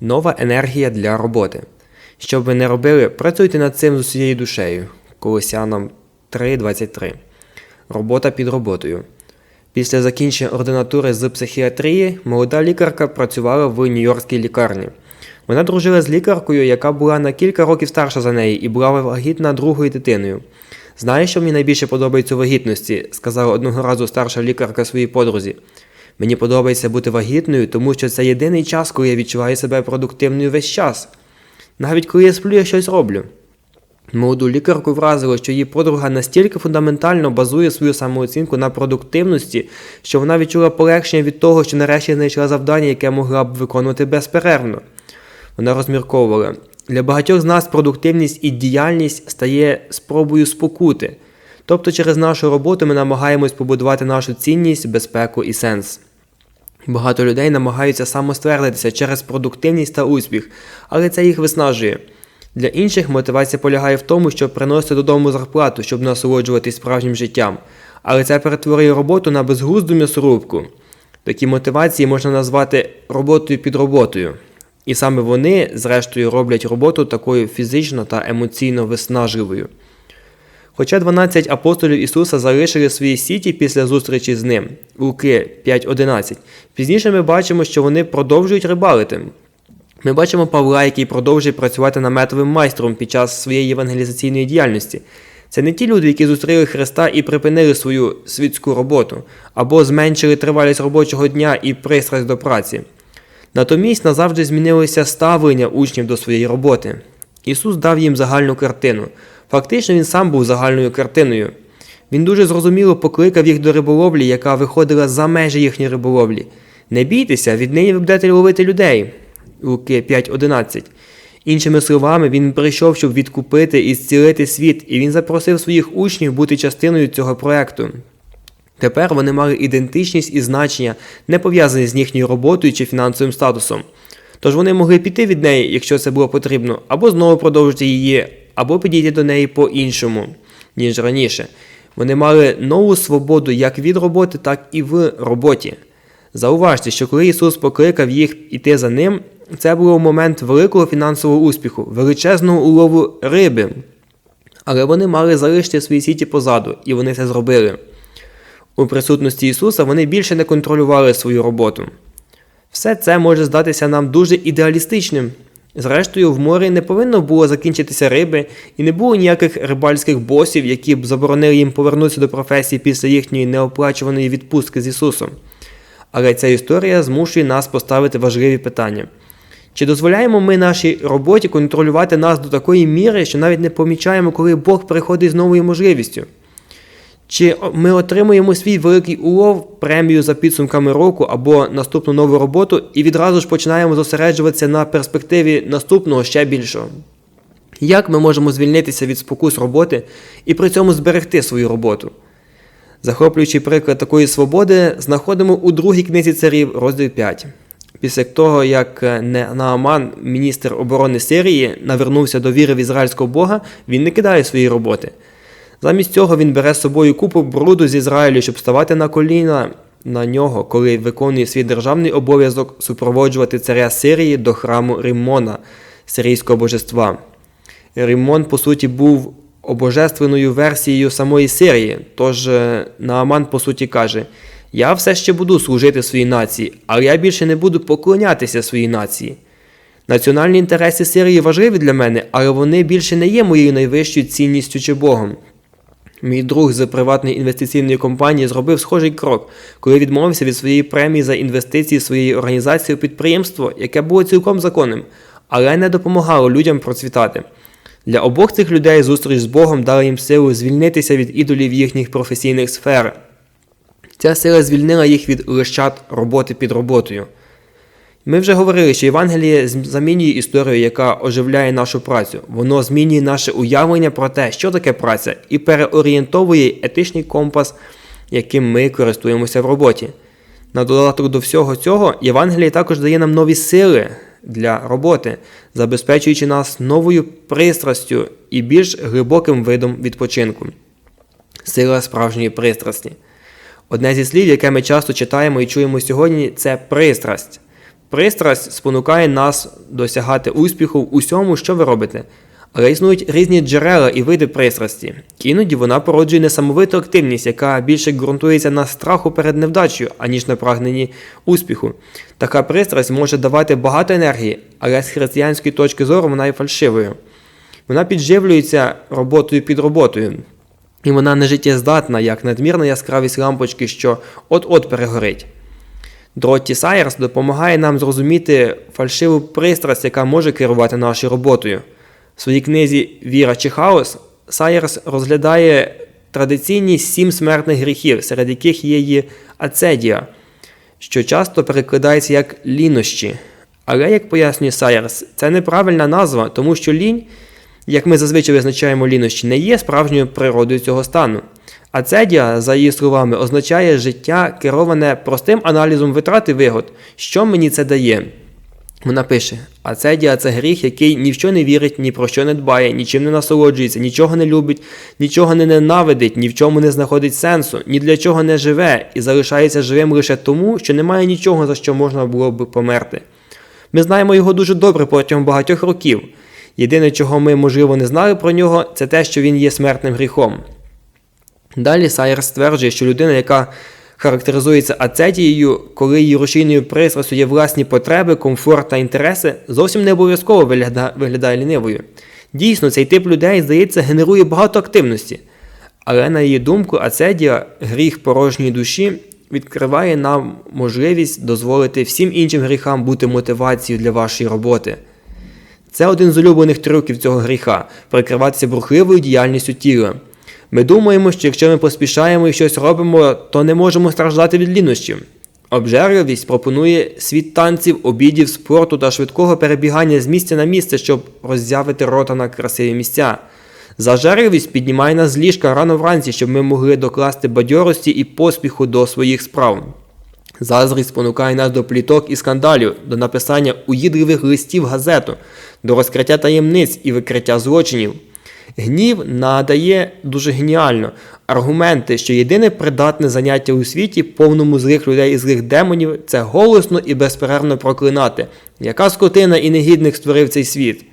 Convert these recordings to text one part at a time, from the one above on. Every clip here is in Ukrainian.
Нова енергія для роботи. Що б ви не робили, працюйте над цим з усією душею. Колосянам 3.23. Робота під роботою. Після закінчення ординатури з психіатрії молода лікарка працювала в Нью-Йоркській лікарні. Вона дружила з лікаркою, яка була на кілька років старша за неї і була вагітна другою дитиною. Знаєш, що мені найбільше подобається у вагітності? сказала одного разу старша лікарка своїй подрузі. Мені подобається бути вагітною, тому що це єдиний час, коли я відчуваю себе продуктивною весь час. Навіть коли я сплю, я щось роблю. Молоду лікарку вразило, що її подруга настільки фундаментально базує свою самооцінку на продуктивності, що вона відчула полегшення від того, що нарешті знайшла завдання, яке могла б виконувати безперервно. Вона розмірковувала. Для багатьох з нас продуктивність і діяльність стає спробою спокути. Тобто через нашу роботу ми намагаємось побудувати нашу цінність, безпеку і сенс. Багато людей намагаються самоствердитися через продуктивність та успіх, але це їх виснажує. Для інших мотивація полягає в тому, щоб приносити додому зарплату, щоб насолоджуватись справжнім життям, але це перетворює роботу на безглузду м'ясорубку. Такі мотивації можна назвати роботою під роботою. І саме вони, зрештою, роблять роботу такою фізично та емоційно виснажливою. Хоча 12 апостолів Ісуса залишили свої сіті після зустрічі з ним, Луки 5.11, пізніше ми бачимо, що вони продовжують рибалити. Ми бачимо Павла, який продовжує працювати наметовим майстром під час своєї євангелізаційної діяльності. Це не ті люди, які зустріли Христа і припинили свою світську роботу, або зменшили тривалість робочого дня і пристрасть до праці. Натомість назавжди змінилося ставлення учнів до своєї роботи. Ісус дав їм загальну картину. Фактично він сам був загальною картиною. Він дуже зрозуміло покликав їх до риболовлі, яка виходила за межі їхньої риболовлі. Не бійтеся, віднині ви будете ловити людей. Луки 5.11. Іншими словами, він прийшов, щоб відкупити і зцілити світ, і він запросив своїх учнів бути частиною цього проекту. Тепер вони мали ідентичність і значення, не пов'язані з їхньою роботою чи фінансовим статусом. Тож вони могли піти від неї, якщо це було потрібно, або знову продовжити її, або підійти до неї по-іншому, ніж раніше. Вони мали нову свободу як від роботи, так і в роботі. Зауважте, що коли Ісус покликав їх іти за ним, це було в момент великого фінансового успіху, величезного улову риби. Але вони мали залишити свої сіті позаду, і вони це зробили. У присутності Ісуса вони більше не контролювали свою роботу. Все це може здатися нам дуже ідеалістичним. Зрештою, в морі не повинно було закінчитися риби, і не було ніяких рибальських босів, які б заборонили їм повернутися до професії після їхньої неоплачуваної відпустки з Ісусом. Але ця історія змушує нас поставити важливі питання. Чи дозволяємо ми нашій роботі контролювати нас до такої міри, що навіть не помічаємо, коли Бог приходить з новою можливістю? Чи ми отримуємо свій великий улов, премію за підсумками року або наступну нову роботу і відразу ж починаємо зосереджуватися на перспективі наступного ще більшого? Як ми можемо звільнитися від спокус роботи і при цьому зберегти свою роботу? Захоплюючий приклад такої свободи знаходимо у другій книзі царів, розділ 5. Після того, як Нааман, міністр оборони Сирії, навернувся до віри в ізраїльського Бога, він не кидає свої роботи. Замість цього він бере з собою купу бруду з Ізраїлю, щоб ставати на коліна на нього, коли виконує свій державний обов'язок супроводжувати царя Сирії до храму Риммона, сирійського божества. Риммон, по суті, був обожественною версією самої Сирії, тож Нааман, по суті, каже: Я все ще буду служити своїй нації, але я більше не буду поклонятися своїй нації. Національні інтереси Сирії важливі для мене, але вони більше не є моєю найвищою цінністю чи Богом. Мій друг з приватної інвестиційної компанії зробив схожий крок, коли відмовився від своєї премії за інвестиції своєї організації у підприємство, яке було цілком законним, але не допомагало людям процвітати. Для обох цих людей зустріч з Богом дала їм силу звільнитися від ідолів їхніх професійних сфер. Ця сила звільнила їх від лищат роботи під роботою. Ми вже говорили, що Євангеліє замінює історію, яка оживляє нашу працю. Воно змінює наше уявлення про те, що таке праця, і переорієнтовує етичний компас, яким ми користуємося в роботі. На додаток до всього цього, Євангеліє також дає нам нові сили для роботи, забезпечуючи нас новою пристрастю і більш глибоким видом відпочинку. Сила справжньої пристрасті. Одне зі слів, яке ми часто читаємо і чуємо сьогодні, це пристрасть. Пристрасть спонукає нас досягати успіху в усьому, що ви робите. Але існують різні джерела і види пристрасті. Іноді вона породжує несамовиту активність, яка більше ґрунтується на страху перед невдачею, аніж на прагненні успіху. Така пристрасть може давати багато енергії, але з християнської точки зору вона є фальшивою. Вона підживлюється роботою під роботою. І вона не життєздатна, як надмірна яскравість лампочки, що от-от перегорить. Дротті Сайерс допомагає нам зрозуміти фальшиву пристрасть, яка може керувати нашою роботою. В своїй книзі Віра чи хаос Сайерс розглядає традиційні сім смертних гріхів, серед яких є її ацедія, що часто перекладається як лінощі. Але, як пояснює Сайерс, це неправильна назва, тому що лінь, як ми зазвичай визначаємо лінощі, не є справжньою природою цього стану. Ацедія, за її словами, означає життя, кероване простим аналізом витрат і вигод. Що мені це дає? Вона пише: Ацедія це гріх, який ні в що не вірить, ні про що не дбає, нічим не насолоджується, нічого не любить, нічого не ненавидить, ні в чому не знаходить сенсу, ні для чого не живе і залишається живим лише тому, що немає нічого, за що можна було б померти. Ми знаємо його дуже добре протягом багатьох років. Єдине, чого ми, можливо, не знали про нього, це те, що він є смертним гріхом. Далі Сайер стверджує, що людина, яка характеризується ацетією, коли її рушійною пристрастю є власні потреби, комфорт та інтереси, зовсім не обов'язково виглядає, виглядає лінивою. Дійсно, цей тип людей, здається, генерує багато активності. Але, на її думку, ацедія, гріх порожньої душі, відкриває нам можливість дозволити всім іншим гріхам бути мотивацією для вашої роботи. Це один з улюблених трюків цього гріха прикриватися брухливою діяльністю тіла. Ми думаємо, що якщо ми поспішаємо і щось робимо, то не можемо страждати від лінощів. Обжерливість пропонує світ танців, обідів, спорту та швидкого перебігання з місця на місце, щоб роззявити рота на красиві місця. Зажерливість піднімає нас з ліжка рано вранці, щоб ми могли докласти бадьорості і поспіху до своїх справ. Заздрість спонукає нас до пліток і скандалів, до написання уїдливих листів газету, до розкриття таємниць і викриття злочинів. Гнів надає дуже геніально аргументи, що єдине придатне заняття у світі, повному злих людей і злих демонів, це голосно і безперервно проклинати, яка скотина і негідник створив цей світ.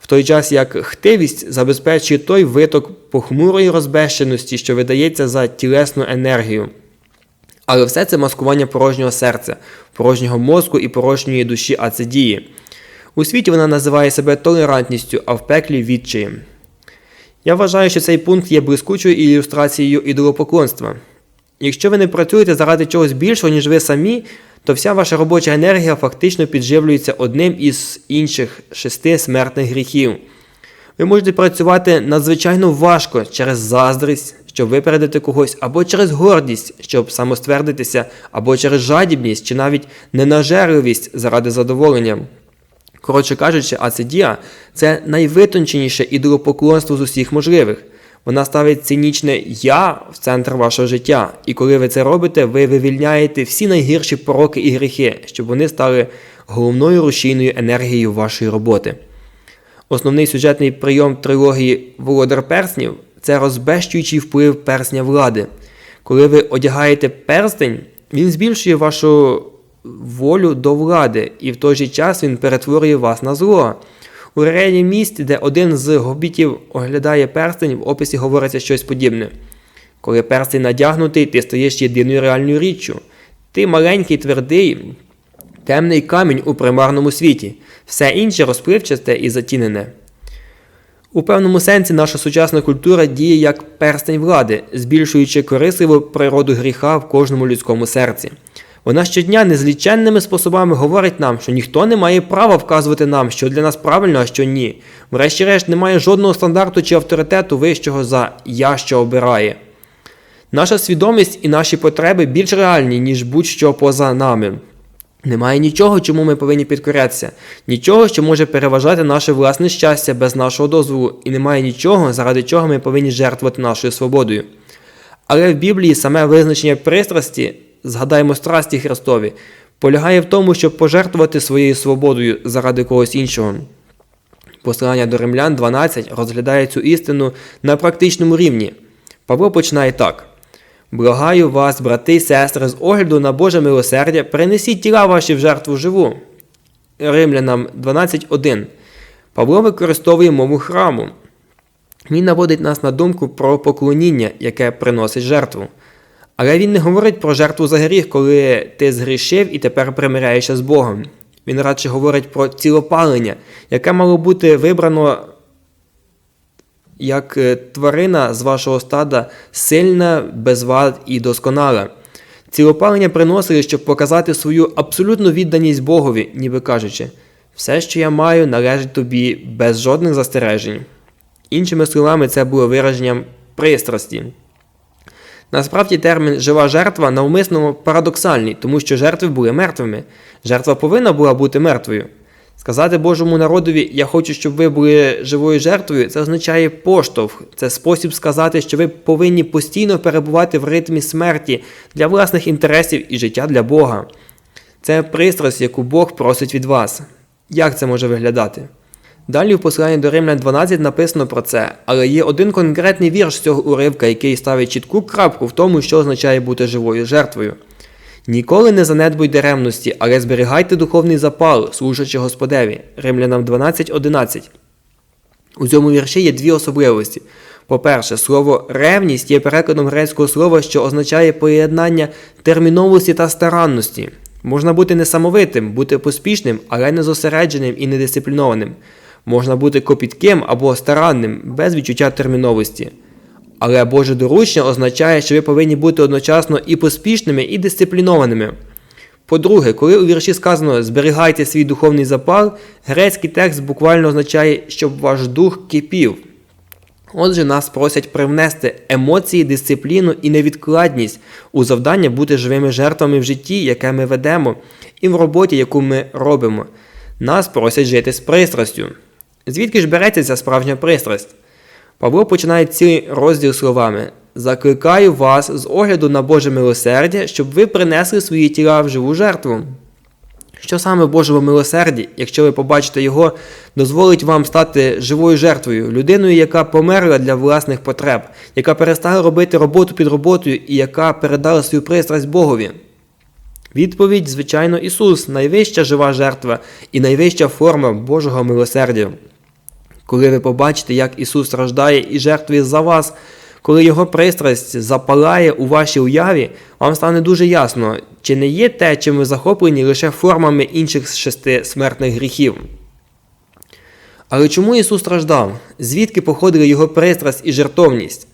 В той час як хтивість забезпечує той виток похмурої розбещеності, що видається за тілесну енергію. Але все це маскування порожнього серця, порожнього мозку і порожньої душі ацидії. У світі вона називає себе толерантністю, а в пеклі відчаєм. Я вважаю, що цей пункт є блискучою ілюстрацією ідолопоклонства. Якщо ви не працюєте заради чогось більшого, ніж ви самі, то вся ваша робоча енергія фактично підживлюється одним із інших шести смертних гріхів. Ви можете працювати надзвичайно важко через заздрість, щоб випередити когось, або через гордість, щоб самоствердитися, або через жадібність чи навіть ненажерливість заради задоволення. Коротше кажучи, ацидія це найвитонченіше ідолопоклонство з усіх можливих. Вона ставить цинічне я в центр вашого життя, і коли ви це робите, ви вивільняєте всі найгірші пороки і гріхи, щоб вони стали головною рушійною енергією вашої роботи. Основний сюжетний прийом трилогії Володар Перснів це розбещуючий вплив персня влади. Коли ви одягаєте перстень, він збільшує вашу волю до влади, і в той же час він перетворює вас на зло. У реальній місті, де один з гобітів оглядає перстень, в описі говориться щось подібне. Коли перстень надягнутий, ти стаєш єдиною реальною річчю. Ти маленький, твердий, темний камінь у примарному світі, все інше розпливчасте і затінене. У певному сенсі наша сучасна культура діє як перстень влади, збільшуючи корисливу природу гріха в кожному людському серці. Вона щодня незліченними способами говорить нам, що ніхто не має права вказувати нам, що для нас правильно, а що ні. Врешті-решт, немає жодного стандарту чи авторитету вищого за я, що обирає. Наша свідомість і наші потреби більш реальні, ніж будь-що поза нами. Немає нічого, чому ми повинні підкорятися, нічого, що може переважати наше власне щастя без нашого дозволу, і немає нічого, заради чого ми повинні жертвувати нашою свободою. Але в Біблії саме визначення пристрасті згадаємо страсті Христові, полягає в тому, щоб пожертвувати своєю свободою заради когось іншого. Послання до римлян 12 розглядає цю істину на практичному рівні. Павло починає так: Благаю вас, брати й сестри, з огляду на Боже милосердя, принесіть тіла ваші в жертву живу, Римлянам 12.1 Павло використовує мову храму. Він наводить нас на думку про поклоніння, яке приносить жертву. Але він не говорить про жертву за гріх, коли ти згрішив і тепер примиряєшся з Богом. Він радше говорить про цілопалення, яке мало бути вибрано як е, тварина з вашого стада сильна, без вад і досконала. Цілопалення приносили, щоб показати свою абсолютну відданість Богові, ніби кажучи, все, що я маю, належить тобі без жодних застережень. Іншими словами, це було вираженням пристрасті. Насправді термін жива жертва навмисно парадоксальний, тому що жертви були мертвими. Жертва повинна була бути мертвою. Сказати Божому народові, я хочу, щоб ви були живою жертвою, це означає поштовх, це спосіб сказати, що ви повинні постійно перебувати в ритмі смерті для власних інтересів і життя для Бога. Це пристрасть, яку Бог просить від вас. Як це може виглядати? Далі в посланні до Римлян 12 написано про це, але є один конкретний вірш з цього уривка, який ставить чітку крапку в тому, що означає бути живою жертвою. Ніколи не занедбуйте ревності, але зберігайте духовний запал, служачи Господеві. Римлянам 12.11. У цьому вірші є дві особливості. По-перше, слово ревність є перекладом грецького слова, що означає поєднання терміновості та старанності. Можна бути несамовитим, бути поспішним, але не зосередженим і недисциплінованим. Можна бути копітким або старанним, без відчуття терміновості. Але Боже доручення означає, що ви повинні бути одночасно і поспішними, і дисциплінованими. По-друге, коли у вірші сказано зберігайте свій духовний запал, грецький текст буквально означає, щоб ваш дух кипів. Отже, нас просять привнести емоції, дисципліну і невідкладність у завдання бути живими жертвами в житті, яке ми ведемо, і в роботі, яку ми робимо. Нас просять жити з пристрастю. Звідки ж береться ця справжня пристрасть? Павло починає цілий розділ словами: Закликаю вас з огляду на Боже милосердя, щоб ви принесли свої тіла в живу жертву. Що саме Божому милосерді, якщо ви побачите його, дозволить вам стати живою жертвою, людиною, яка померла для власних потреб, яка перестала робити роботу під роботою і яка передала свою пристрасть Богові? Відповідь, звичайно, Ісус найвища жива жертва і найвища форма Божого милосердя. Коли ви побачите, як Ісус страждає і жертвує за вас, коли Його пристрасть запалає у вашій уяві, вам стане дуже ясно, чи не є те, чим ви захоплені лише формами інших шести смертних гріхів. Але чому Ісус страждав? Звідки походили Його пристрасть і жертовність?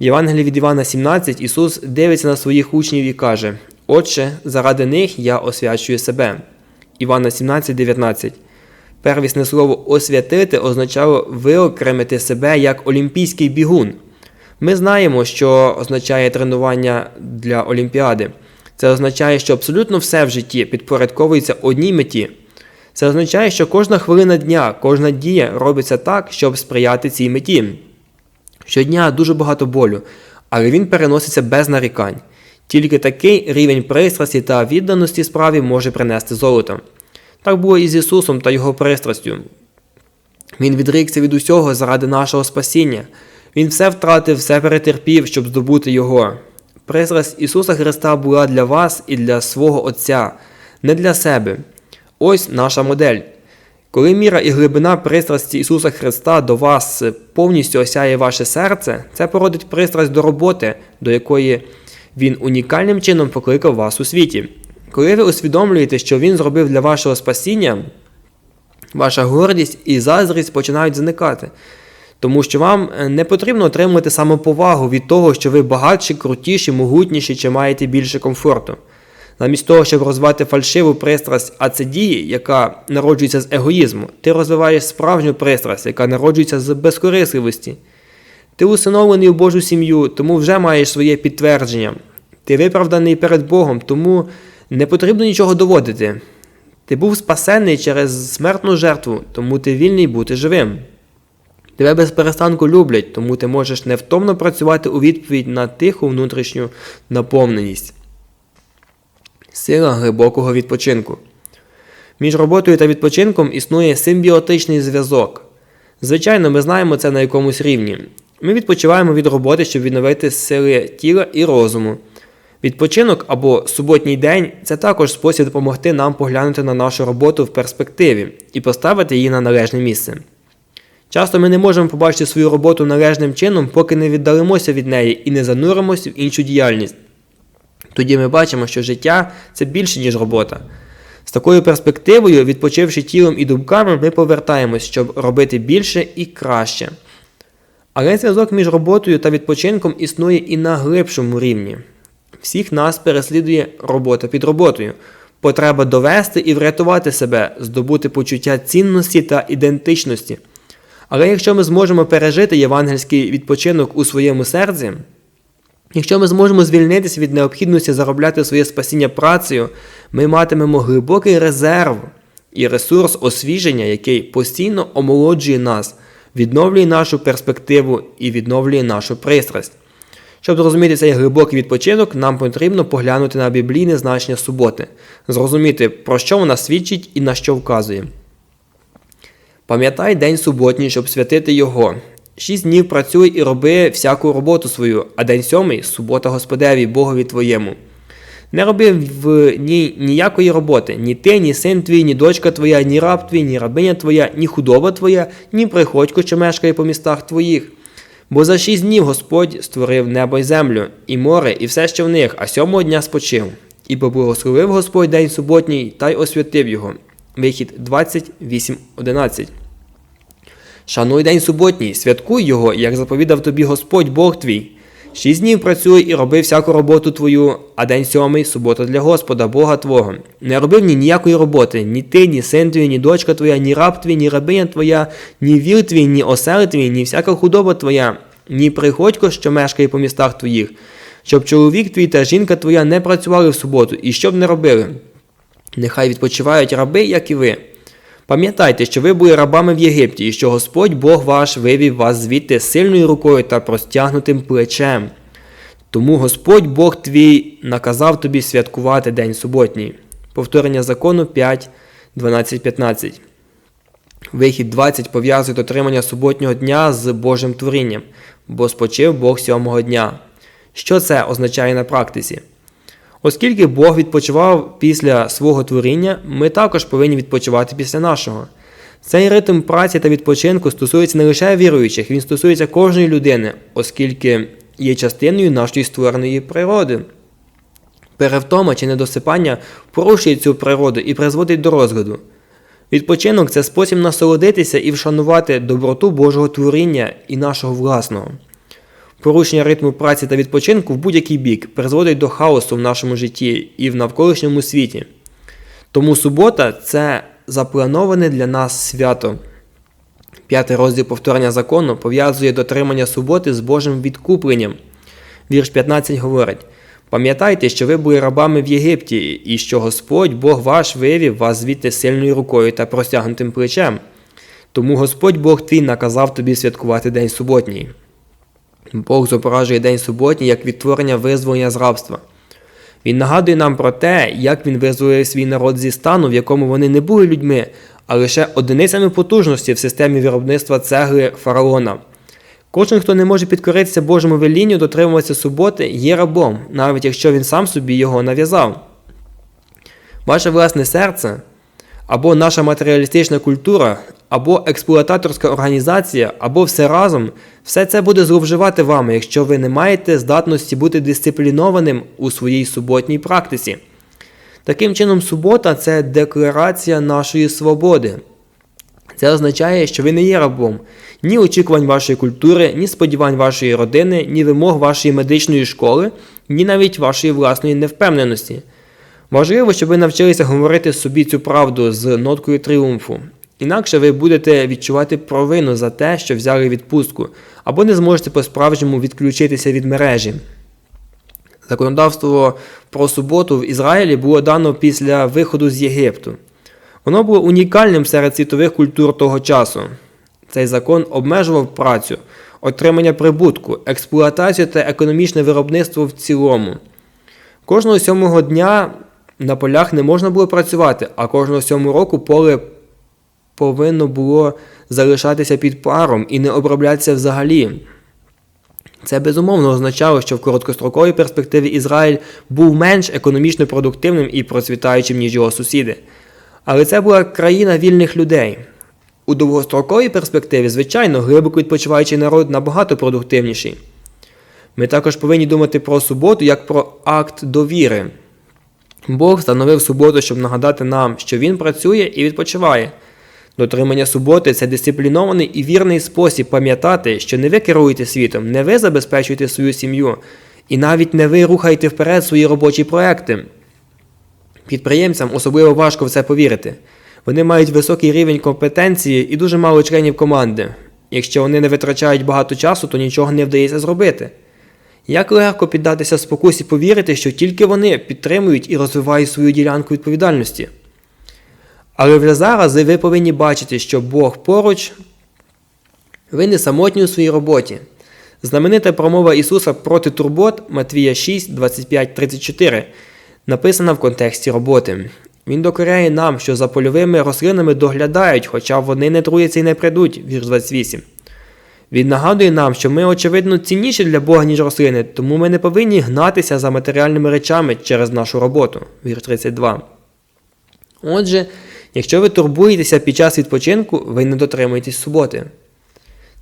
В Євангелії від Івана 17 Ісус дивиться на своїх учнів і каже: Отче, заради них я освячую себе. Івана 17, 19. Первісне слово освятити означало виокремити себе як олімпійський бігун. Ми знаємо, що означає тренування для Олімпіади. Це означає, що абсолютно все в житті підпорядковується одній меті. Це означає, що кожна хвилина дня, кожна дія робиться так, щоб сприяти цій меті. Щодня дуже багато болю, але він переноситься без нарікань. Тільки такий рівень пристрасті та відданості справі може принести золото. Так було і з Ісусом та Його пристрастю. Він відрікся від усього заради нашого спасіння. Він все втратив, все перетерпів, щоб здобути Його. Пристрасть Ісуса Христа була для вас і для свого Отця, не для себе. Ось наша модель. Коли міра і глибина пристрасті Ісуса Христа до вас повністю осяє ваше серце, це породить пристрасть до роботи, до якої Він унікальним чином покликав вас у світі. Коли ви усвідомлюєте, що Він зробив для вашого спасіння, ваша гордість і заздрість починають зникати. Тому що вам не потрібно отримувати самоповагу від того, що ви багатші, крутіші, могутніші чи маєте більше комфорту. Замість того, щоб розвивати фальшиву пристрасть, а це дії, яка народжується з егоїзму, ти розвиваєш справжню пристрасть, яка народжується з безкорисливості. Ти усиновлений у Божу сім'ю, тому вже маєш своє підтвердження. Ти виправданий перед Богом, тому не потрібно нічого доводити. Ти був спасений через смертну жертву, тому ти вільний бути живим. Тебе без перестанку люблять, тому ти можеш невтомно працювати у відповідь на тиху внутрішню наповненість. Сила глибокого відпочинку. Між роботою та відпочинком існує симбіотичний зв'язок. Звичайно, ми знаємо це на якомусь рівні. Ми відпочиваємо від роботи, щоб відновити сили тіла і розуму. Відпочинок або суботній день це також спосіб допомогти нам поглянути на нашу роботу в перспективі і поставити її на належне місце. Часто ми не можемо побачити свою роботу належним чином, поки не віддалимося від неї і не зануримося в іншу діяльність. Тоді ми бачимо, що життя це більше, ніж робота. З такою перспективою, відпочивши тілом і думками, ми повертаємось, щоб робити більше і краще. Але зв'язок між роботою та відпочинком існує і на глибшому рівні. Всіх нас переслідує робота під роботою, потреба довести і врятувати себе, здобути почуття цінності та ідентичності. Але якщо ми зможемо пережити євангельський відпочинок у своєму серці, якщо ми зможемо звільнитися від необхідності заробляти своє спасіння працею, ми матимемо глибокий резерв і ресурс освіження, який постійно омолоджує нас, відновлює нашу перспективу і відновлює нашу пристрасть. Щоб зрозуміти цей глибокий відпочинок, нам потрібно поглянути на біблійне значення суботи, зрозуміти, про що вона свідчить і на що вказує. Пам'ятай день суботній, щоб святити його. Шість днів працюй і роби всяку роботу свою, а день сьомий субота Господеві, Богові твоєму. Не роби в ній ніякої роботи, ні ти, ні син твій, ні дочка твоя, ні раб твій, ні рабиня твоя, ні худоба твоя, ні приходько, що мешкає по містах твоїх. Бо за шість днів Господь створив небо й землю, і море, і все, що в них, а сьомого дня спочив. І поблагословив Господь день суботній та й освятив його. Вихід 28.11. Шануй день суботній, святкуй його, як заповідав тобі Господь Бог твій. Шість днів працюй і роби всяку роботу твою, а день сьомий субота для Господа, Бога Твого. Не робив ні ніякої роботи, ні ти, ні син твій, ні дочка твоя, ні раб твій, ні рабиня твоя, ні вір твій, ні осел твій, ні всяка худоба твоя, ні приходько, що мешкає по містах твоїх, щоб чоловік твій та жінка твоя не працювали в суботу і щоб не робили. Нехай відпочивають раби, як і ви. Пам'ятайте, що ви були рабами в Єгипті, і що Господь Бог ваш вивів вас звідти сильною рукою та простягнутим плечем. Тому Господь Бог твій наказав тобі святкувати день суботній. Повторення закону 5, 12, 15. Вихід 20 пов'язує дотримання суботнього дня з Божим творінням, бо спочив Бог сьомого дня. Що це означає на практиці? Оскільки Бог відпочивав після свого творіння, ми також повинні відпочивати після нашого. Цей ритм праці та відпочинку стосується не лише віруючих, він стосується кожної людини, оскільки є частиною нашої створеної природи. Перевтома чи недосипання порушує цю природу і призводить до розгляду. Відпочинок це спосіб насолодитися і вшанувати доброту Божого творіння і нашого власного. Порушення ритму праці та відпочинку в будь-який бік призводить до хаосу в нашому житті і в навколишньому світі. Тому субота це заплановане для нас свято. П'ятий розділ повторення закону пов'язує дотримання суботи з Божим відкупленням. Вірш 15 говорить: Пам'ятайте, що ви були рабами в Єгипті, і що Господь Бог ваш вивів вас звідти сильною рукою та простягнутим плечем. Тому Господь Бог твій наказав тобі святкувати День суботній. Бог зображує День суботній як відтворення визволення з рабства. Він нагадує нам про те, як він визволив свій народ зі стану, в якому вони не були людьми, а лише одиницями потужності в системі виробництва цегли фараона. Кожен, хто не може підкоритися Божому велінню, дотримуватися суботи, є рабом, навіть якщо він сам собі його нав'язав. Ваше власне серце або наша матеріалістична культура, або експлуататорська організація, або все разом, все це буде зловживати вами, якщо ви не маєте здатності бути дисциплінованим у своїй суботній практиці. Таким чином, субота це декларація нашої свободи. Це означає, що ви не є рабом ні очікувань вашої культури, ні сподівань вашої родини, ні вимог вашої медичної школи, ні навіть вашої власної невпевненості. Важливо, щоб ви навчилися говорити собі цю правду з ноткою тріумфу. Інакше ви будете відчувати провину за те, що взяли відпустку, або не зможете по-справжньому відключитися від мережі. Законодавство про суботу в Ізраїлі було дано після виходу з Єгипту. Воно було унікальним серед світових культур того часу. Цей закон обмежував працю, отримання прибутку, експлуатацію та економічне виробництво в цілому. Кожного сьомого дня на полях не можна було працювати, а кожного сьомого року поле повинно було залишатися під паром і не оброблятися взагалі. Це безумовно означало, що в короткостроковій перспективі Ізраїль був менш економічно продуктивним і процвітаючим, ніж його сусіди. Але це була країна вільних людей. У довгостроковій перспективі, звичайно, глибоко відпочиваючий народ набагато продуктивніший. Ми також повинні думати про суботу як про акт довіри. Бог встановив суботу, щоб нагадати нам, що Він працює і відпочиває. Дотримання суботи це дисциплінований і вірний спосіб пам'ятати, що не ви керуєте світом, не ви забезпечуєте свою сім'ю, і навіть не ви рухаєте вперед свої робочі проекти. Підприємцям особливо важко в це повірити. Вони мають високий рівень компетенції і дуже мало членів команди. Якщо вони не витрачають багато часу, то нічого не вдається зробити. Як легко піддатися спокусі повірити, що тільки вони підтримують і розвивають свою ділянку відповідальності. Але вже зараз ви повинні бачити, що Бог поруч, ви не самотні у своїй роботі. Знаменита промова Ісуса проти турбот Матвія 6, 25, 34 написана в контексті роботи. Він докоряє нам, що за польовими рослинами доглядають, хоча вони не труяться і не прийдуть, вірш 28. Він нагадує нам, що ми, очевидно, цінніші для Бога, ніж рослини, тому ми не повинні гнатися за матеріальними речами через нашу роботу, вірш 32. Отже, якщо ви турбуєтеся під час відпочинку, ви не дотримуєтесь суботи.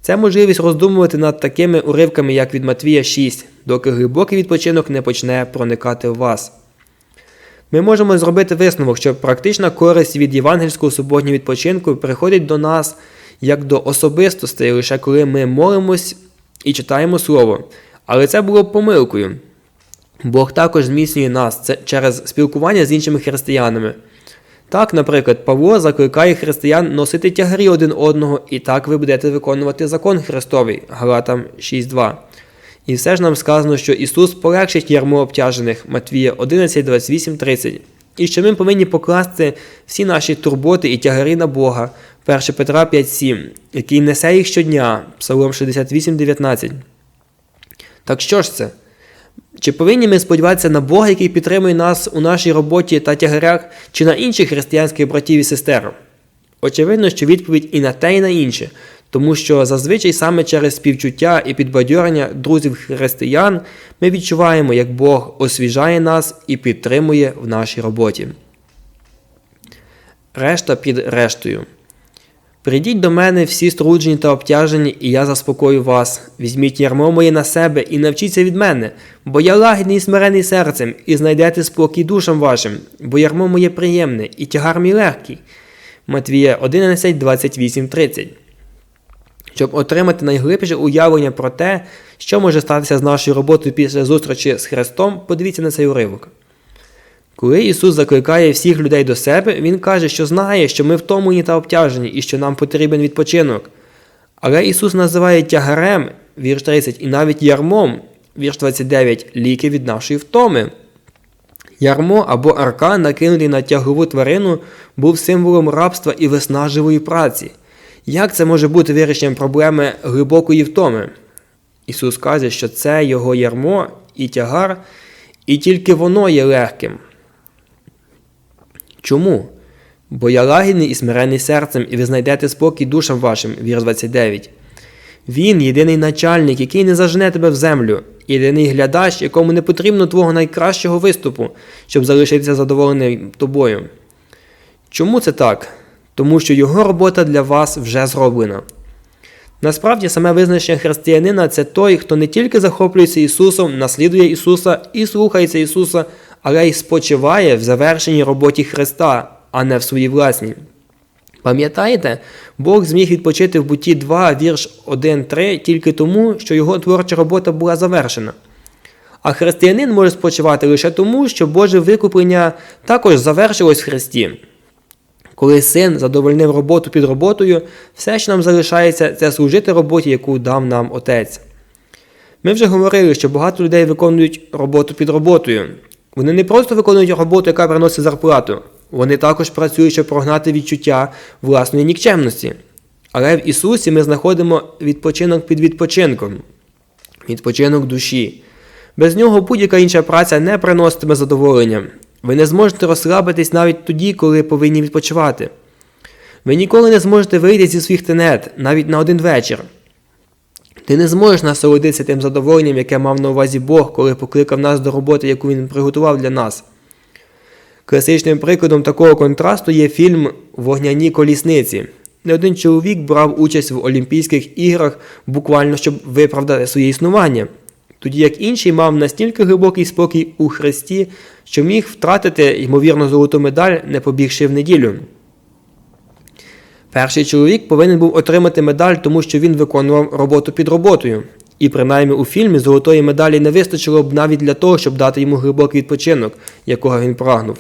Це можливість роздумувати над такими уривками, як від Матвія 6, доки глибокий відпочинок не почне проникати в вас. Ми можемо зробити висновок, що практична користь від євангельського суботнього відпочинку приходить до нас як до особистостей, лише коли ми молимось і читаємо Слово. Але це було помилкою. Бог також зміцнює нас через спілкування з іншими християнами. Так, наприклад, Павло закликає християн носити тягарі один одного, і так ви будете виконувати закон Христовий, Галатам 6.2. І все ж нам сказано, що Ісус полегшить ярмо обтяжених Матвія 11, 28, 30. І що ми повинні покласти всі наші турботи і тягарі на Бога, 1 Петра 5,7, який несе їх щодня, Псалом 68, 19. Так що ж це? Чи повинні ми сподіватися на Бога, який підтримує нас у нашій роботі та тягарях, чи на інших християнських братів і сестер? Очевидно, що відповідь і на те, і на інше, тому що зазвичай саме через співчуття і підбадьорення друзів християн ми відчуваємо, як Бог освіжає нас і підтримує в нашій роботі. Решта під рештою. Прийдіть до мене всі струджені та обтяжені, і я заспокою вас. Візьміть ярмо моє на себе і навчіться від мене, бо я лагідний і смирений серцем, і знайдете спокій душам вашим, бо ярмо моє приємне, і тягар мій легкий. Матвія 11, 28, 30 щоб отримати найглибше уявлення про те, що може статися з нашою роботою після зустрічі з Христом, подивіться на цей уривок. Коли Ісус закликає всіх людей до себе, Він каже, що знає, що ми втомлені та обтяжені і що нам потрібен відпочинок. Але Ісус називає тягарем, вірш 30, і навіть ярмом, вірш 29, ліки від нашої втоми. Ярмо або арка, накинутий на тягову тварину, був символом рабства і виснажливої праці. Як це може бути вирішенням проблеми глибокої втоми? Ісус каже, що це Його ярмо і тягар, і тільки воно є легким. Чому? Бо я лагідний і смирений серцем, і ви знайдете спокій душам вашим, вір 29. Він єдиний начальник, який не зажене тебе в землю, єдиний глядач, якому не потрібно твого найкращого виступу, щоб залишитися задоволеним тобою. Чому це так? тому що його робота для вас вже зроблена. Насправді, саме визначення християнина це той, хто не тільки захоплюється Ісусом, наслідує Ісуса і слухається Ісуса, але й спочиває в завершеній роботі Христа, а не в своїй власній. Пам'ятаєте, Бог зміг відпочити в буті 2, вірш 1-3 тільки тому, що його творча робота була завершена. А християнин може спочивати лише тому, що Боже викуплення також завершилось в Христі. Коли син задовольнив роботу під роботою, все, що нам залишається, це служити роботі, яку дав нам отець. Ми вже говорили, що багато людей виконують роботу під роботою. Вони не просто виконують роботу, яка приносить зарплату, вони також працюють, щоб прогнати відчуття власної нікчемності. Але в Ісусі ми знаходимо відпочинок під відпочинком, відпочинок душі. Без нього будь-яка інша праця не приноситиме задоволення. Ви не зможете розслабитись навіть тоді, коли повинні відпочивати. Ви ніколи не зможете вийти зі своїх тенет навіть на один вечір. Ти не зможеш насолодитися тим задоволенням, яке мав на увазі Бог, коли покликав нас до роботи, яку він приготував для нас. Класичним прикладом такого контрасту є фільм Вогняні колісниці. Не один чоловік брав участь в Олімпійських іграх буквально щоб виправдати своє існування, тоді як інший мав настільки глибокий спокій у Христі, що міг втратити ймовірно золоту медаль, не побігши в неділю. Перший чоловік повинен був отримати медаль, тому що він виконував роботу під роботою. І принаймні у фільмі золотої медалі не вистачило б навіть для того, щоб дати йому глибокий відпочинок, якого він прагнув.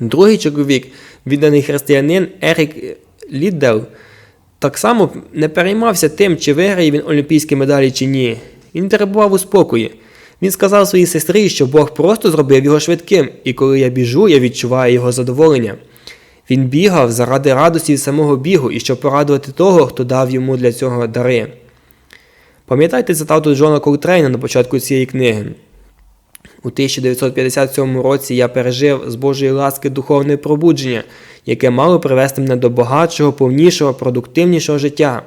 Другий чоловік, відданий християнин Ерік Ліддел, так само не переймався тим, чи виграє він олімпійські медалі чи ні. Він перебував у спокої. Він сказав своїй сестрі, що Бог просто зробив його швидким, і коли я біжу, я відчуваю його задоволення. Він бігав заради радості самого бігу і щоб порадувати того, хто дав йому для цього дари. Пам'ятайте цитату Джона Колтрейна на початку цієї книги. У 1957 році я пережив з Божої ласки духовне пробудження, яке мало привести мене до багатшого, повнішого, продуктивнішого життя.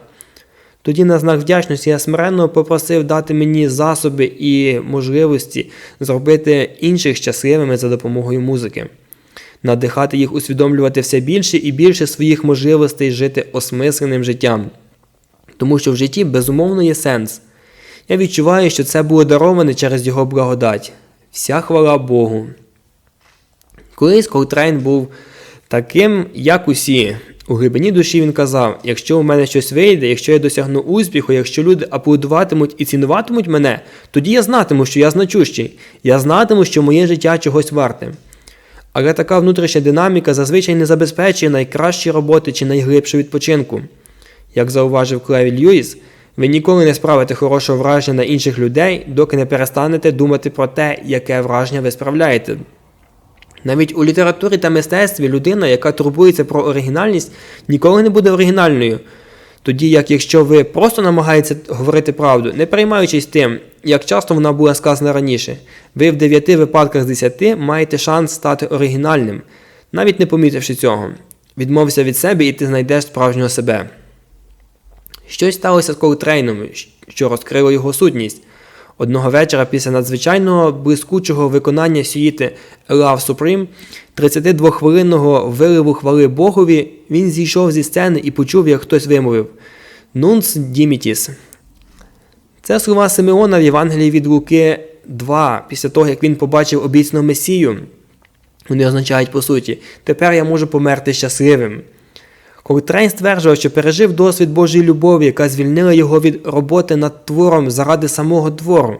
Тоді, на знак вдячності, я смиренно попросив дати мені засоби і можливості зробити інших щасливими за допомогою музики, надихати їх усвідомлювати все більше і більше своїх можливостей жити осмисленим життям. Тому що в житті безумовно є сенс. Я відчуваю, що це було дароване через його благодать. Вся хвала Богу. Колись Колтрейн був таким, як усі. У глибині душі він казав: якщо у мене щось вийде, якщо я досягну успіху, якщо люди аплодуватимуть і цінуватимуть мене, тоді я знатиму, що я значущий, я знатиму, що моє життя чогось варте. Але така внутрішня динаміка зазвичай не забезпечує найкращі роботи чи найглибшу відпочинку. Як зауважив Клеві Льюіс, ви ніколи не справите хорошого враження на інших людей, доки не перестанете думати про те, яке враження ви справляєте. Навіть у літературі та мистецтві людина, яка турбується про оригінальність, ніколи не буде оригінальною. Тоді як якщо ви просто намагаєтеся говорити правду, не переймаючись тим, як часто вона була сказана раніше, ви в 9 випадках з 10 маєте шанс стати оригінальним, навіть не помітивши цього. Відмовся від себе і ти знайдеш справжнього себе. Щось сталося з Колтрейном, що розкрило його сутність. Одного вечора після надзвичайного блискучого виконання сюїти Love Supreme, 32-хвилинного виливу хвали Богові, він зійшов зі сцени і почув, як хтось вимовив Нунц Дімітіс. Це слова Симеона в Євангелії від Луки 2, після того, як він побачив обіцяну Месію. Вони означають, по суті, тепер я можу померти щасливим. Колтрейн стверджував, що пережив досвід Божої любові, яка звільнила його від роботи над твором заради самого твору.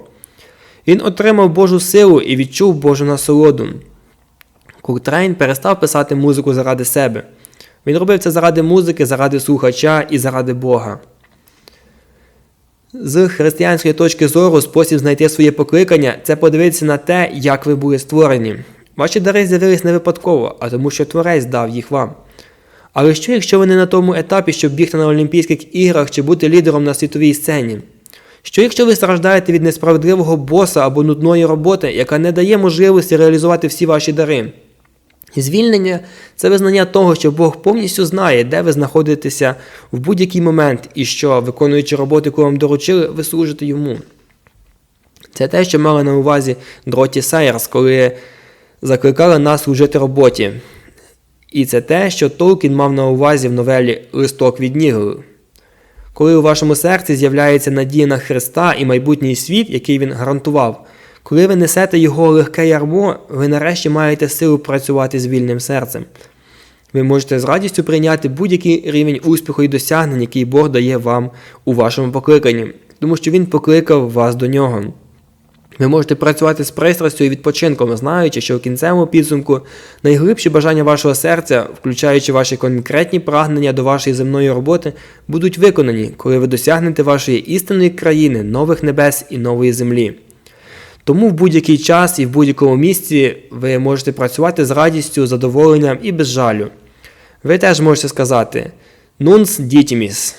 Він отримав Божу силу і відчув Божу насолоду. Колтрейн перестав писати музику заради себе. Він робив це заради музики, заради слухача і заради Бога. З християнської точки зору спосіб знайти своє покликання це подивитися на те, як ви були створені. Ваші дари з'явились не випадково, а тому, що Творець дав їх вам. Але що, якщо ви не на тому етапі, щоб бігти на Олімпійських іграх чи бути лідером на світовій сцені? Що, якщо ви страждаєте від несправедливого боса або нудної роботи, яка не дає можливості реалізувати всі ваші дари? Звільнення це визнання того, що Бог повністю знає, де ви знаходитеся в будь-який момент, і що, виконуючи роботу, яку вам доручили, ви служите йому. Це те, що мали на увазі Дроті Сайерс, коли закликали нас служити роботі. І це те, що Толкін мав на увазі в новелі Листок від Нігли. Коли у вашому серці з'являється надія на Христа і майбутній світ, який він гарантував, коли ви несете його легке ярмо, ви нарешті маєте силу працювати з вільним серцем. Ви можете з радістю прийняти будь-який рівень успіху і досягнень, який Бог дає вам у вашому покликанні, тому що Він покликав вас до нього. Ви можете працювати з пристрастю і відпочинком, знаючи, що в кінцевому підсумку найглибші бажання вашого серця, включаючи ваші конкретні прагнення до вашої земної роботи, будуть виконані, коли ви досягнете вашої істинної країни, нових небес і нової землі. Тому в будь-який час і в будь-якому місці ви можете працювати з радістю, задоволенням і без жалю. Ви теж можете сказати Нунс дітіміс.